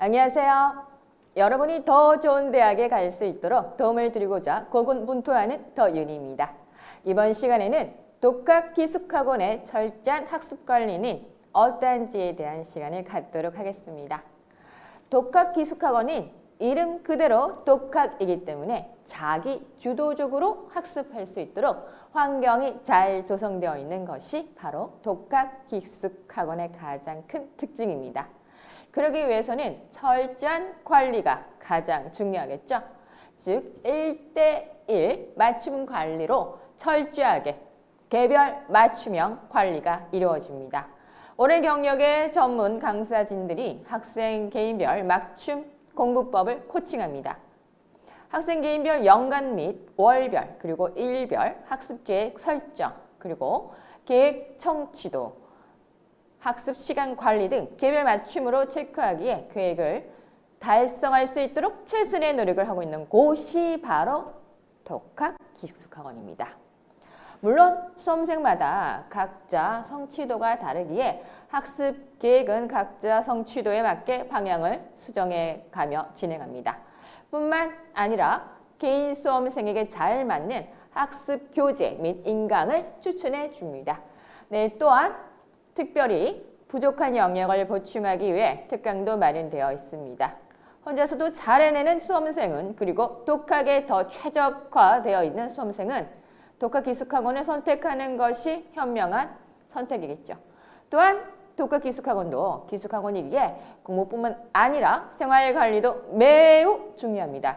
안녕하세요. 여러분이 더 좋은 대학에 갈 수 있도록 도움을 드리고자 고군분투하는 더윤희입니다. 이번 시간에는 독학 기숙학원의 철저한 학습 관리는 어떠한지에 대한 시간을 갖도록 하겠습니다. 독학 기숙학원은 이름 그대로 독학이기 때문에 자기 주도적으로 학습할 수 있도록 환경이 잘 조성되어 있는 것이 바로 독학 기숙학원의 가장 큰 특징입니다. 그러기 위해서는 철저한 관리가 가장 중요하겠죠. 즉 1대1 맞춤 관리로 철저하게 개별 맞춤형 관리가 이루어집니다. 오랜 경력의 전문 강사진들이 학생 개인별 맞춤 공부법을 코칭합니다. 학생 개인별 연간 및 월별 그리고 일별 학습 계획 설정 그리고 계획 청취도 학습 시간 관리 등 개별 맞춤으로 체크하기에 계획을 달성할 수 있도록 최선의 노력을 하고 있는 곳이 바로 독학 기숙학원입니다. 물론 수험생마다 각자 성취도가 다르기에 학습 계획은 각자 성취도에 맞게 방향을 수정해 가며 진행합니다. 뿐만 아니라 개인 수험생에게 잘 맞는 학습 교재 및 인강을 추천해 줍니다. 네, 또한 특별히 부족한 영역을 보충하기 위해 특강도 마련되어 있습니다. 혼자서도 잘 해내는 수험생은 그리고 독학에 더 최적화되어 있는 수험생은 독학 기숙학원을 선택하는 것이 현명한 선택이겠죠. 또한 독학 기숙학원도 기숙학원이기에 공부뿐만 아니라 생활 관리도 매우 중요합니다.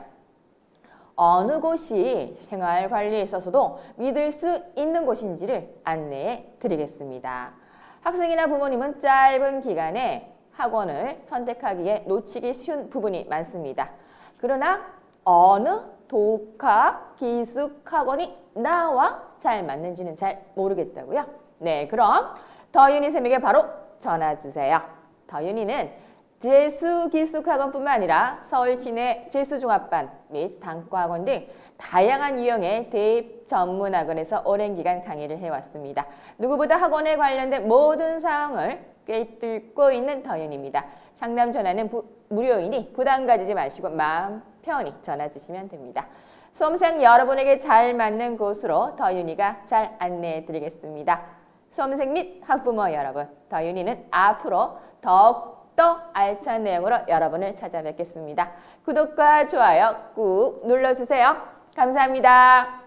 어느 곳이 생활 관리에 있어서도 믿을 수 있는 곳인지를 안내해 드리겠습니다. 학생이나 부모님은 짧은 기간에 학원을 선택하기에 놓치기 쉬운 부분이 많습니다. 그러나 어느 독학 기숙 학원이 나와 잘 맞는지는 잘 모르겠다고요. 네, 그럼 더윤희 쌤에게 바로 전화 주세요. 더윤희는 재수 기숙학원뿐만 아니라 서울 시내 재수종합반 및 단과학원 등 다양한 유형의 대입 전문 학원에서 오랜 기간 강의를 해왔습니다. 누구보다 학원에 관련된 모든 사항을 꿰뚫고 있는 더윤입니다. 상담 전화는 부, 무료이니 부담 가지지 마시고 마음 편히 전화 주시면 됩니다. 수험생 여러분에게 잘 맞는 곳으로 더윤이가 잘 안내해 드리겠습니다. 수험생 및 학부모 여러분, 더윤이는 앞으로 더욱더 알찬 내용으로 여러분을 찾아뵙겠습니다. 구독과 좋아요 꾹 눌러주세요. 감사합니다.